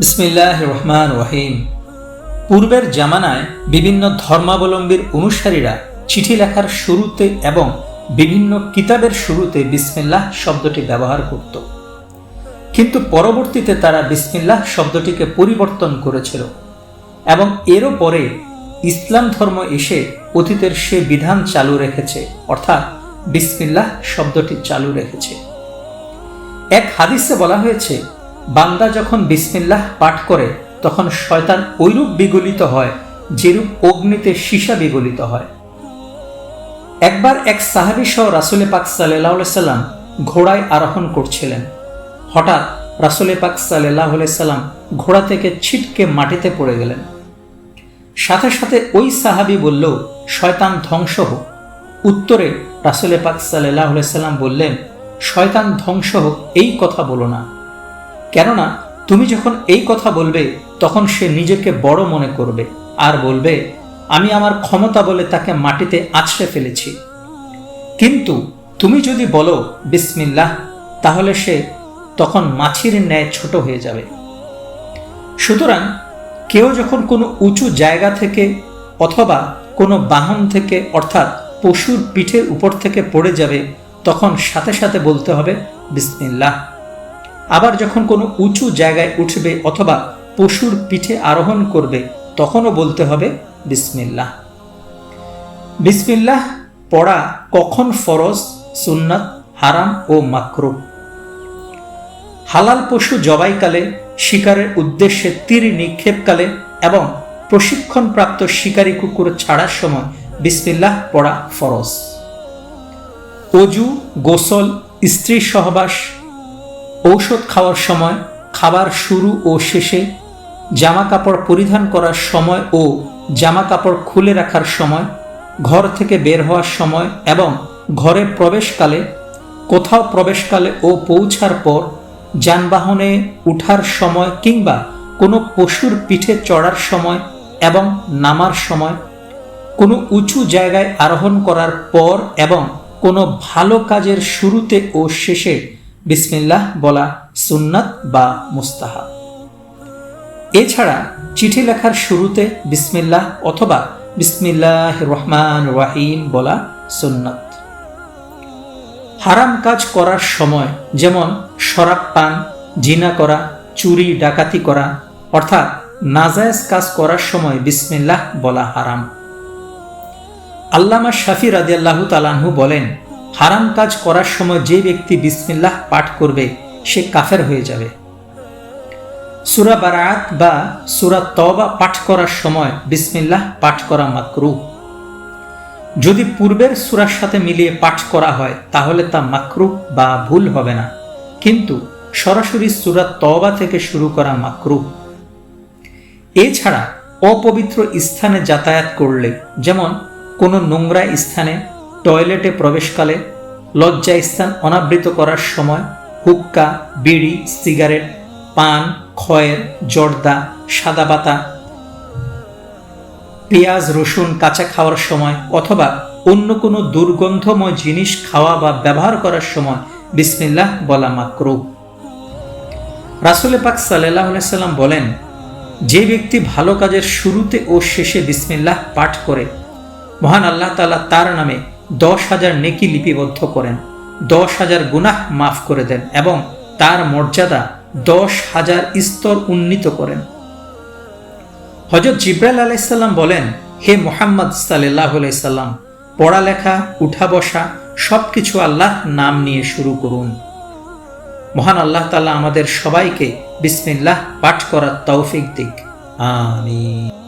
বিসমিল্লাহ রহমান রহিম পূর্বের জামানায় বিভিন্ন ধর্মাবলম্বীর অনুসারীরা চিঠি লেখার শুরুতে এবং বিভিন্ন কিতাবের শুরুতে বিসমিল্লাহ শব্দটি ব্যবহার করত। কিন্তু পরবর্তীতে তারা বিসমিল্লাহ শব্দটিকে পরিবর্তন করেছিল এবং এরও পরে ইসলাম ধর্ম এসে অতীতের সে বিধান চালু রেখেছে, অর্থাৎ বিসমিল্লাহ শব্দটি চালু রেখেছে। এক হাদিসে বলা হয়েছে বান্দা যখন বিসমিল্লাহ পাঠ করে, তখন শয়তান ঐরূপ বিগলিত হয়, যেরূপ অগ্নিতে সীসা বিগলিত হয়। একবার এক সাহাবি সহ রাসুলে পাক সাল্লাহ সাল্লাম ঘোড়ায় আরোহণ করছিলেন। হঠাৎ রাসুলে পাক সাল্লাহ সাল্লাম ঘোড়া থেকে ছিটকে মাটিতে পড়ে গেলেন। সাথে সাথে ওই সাহাবি বলল, শয়তান ধ্বংস হোক। উত্তরে রাসুলে পাক সাল্লাহ সাল্লাম বললেন, শয়তান ধ্বংস হোক, এই কথা বলো না। কেননা তুমি যখন এই কথা বলবে, তখন সে নিজেকে বড় মনে করবে আর বলবে, আমি আমার ক্ষমতা বলে তাকে মাটিতে আছড়ে ফেলেছি। কিন্তু তুমি যদি বলো, বিসমিল্লাহ, তাহলে সে তখন মাছির ন্যায় ছোট হয়ে যাবে। সুতরাং কেউ যখন কোনো উঁচু জায়গা থেকে অথবা কোনো বাহন থেকে, অর্থাৎ পশুর পিঠের উপর থেকে পড়ে যাবে, তখন সাথে সাথে বলতে হবে, বিসমিল্লাহ। আবার যখন কোনো উঁচু জায়গায় উঠবে অথবা পশুর পিঠে আরোহণ করবে, তখনও বলতে হবে, বিসমিল্লাহ। বিসমিল্লাহ পড়া কখন ফরজ, সুন্নাত, হারাম ও মাকরু হালাল পশু জবাইকালে শিকারের উদ্দেশ্যে তীর নিক্ষেপকালে এবং প্রশিক্ষণপ্রাপ্ত শিকারী কুকুর ছাড়ার সময় বিসমিল্লাহ পড়া ফরজ। অজু, গোসল, স্ত্রী সহবাস ঔষধ খাওয়ার সময়, খাবার শুরু ও শেষে জামা কাপড় পরিধান করার সময় ও জামা কাপড় খুলে রাখার সময়, ঘর থেকে বের হওয়ার সময় এবং ঘরে প্রবেশকালে, কোথাও প্রবেশকালে ও পৌঁছার পর যানবাহনে উঠার সময় কিংবা কোনো পশুর পিঠে চড়ার সময় এবং নামার সময়, কোনো উঁচু জায়গায় আরোহণ করার পর এবং কোনো ভালো কাজের শুরুতে ও শেষে বিসমিল্লাহ বলা সুন্নাত বা মুস্তাহাব। এছাড়া চিঠি লেখার শুরুতে বিসমিল্লাহ অথবা বিসমিল্লাহ রহমান রাহিম বলা সুন্নাত। হারাম কাজ করার সময় যেমন শরাব পান, জিনা করা, চুরি, ডাকাতি করা, অর্থাৎ নাজায়েজ কাজ করার সময় বিসমিল্লাহ বলা হারাম। আল্লামা শাফি রাদিয়াল্লাহু তালাহু বলেন হারাম কাজ করার সময় যে ব্যক্তি বিসমিল্লাহ পাঠ করবে, সে কাফের হয়ে যাবে। সুরা বারাত বা সুরা তবা পাঠ করার সময় বিসমিল্লাহ পাঠ করা মাকরু। যদি পূর্বের সুরার সাথে মিলিয়ে পাঠ করা হয়, তাহলে তা মাকরু বা ভুল হবে না। কিন্তু সরাসরি সুরা তবা থেকে শুরু করা মাকরু। এছাড়া অপবিত্র স্থানে যাতায়াত করলে, যেমন কোনো নোংরা স্থানে টয়লেটে প্রবেশকালে লজ্জা স্থান অনাবৃত করার সময় হুক্কা, বিড়ি, সিগারেট, পান খয়ের জর্দা, সাদা পাতা, পেঁয়াজ, রসুন কাঁচা খাওয়ার সময় অথবা অন্য কোনো দুর্গন্ধময় জিনিস খাওয়া বা ব্যবহার করার সময় বিসমিল্লাহ বলা মাকরু। রাসুলে পাক সাল্লাহ সাল্লাম বলেন, যে ব্যক্তি ভালো কাজের শুরুতে ও শেষে বিসমিল্লাহ পাঠ করে, মহান আল্লাহ তালা তার নামে দশ হাজার নেকি লিপিবদ্ধ করেন, দশ হাজার গুনাহ মাফ করে দেন এবং তার মর্যাদা দশ হাজার স্তর উন্নীত করেন। হজরত জিব্রাইল আলাইসাল্লাম বলেন, হে মোহাম্মদ সাল্লাহ সাল্লাম, পড়ালেখা উঠা বসা সব কিছু আল্লাহ নাম নিয়ে শুরু করুন। মহান আল্লাহ তালা আমাদের সবাইকে বিসমিল্লাহ পাঠ করার তৌফিক দিক। আমিন।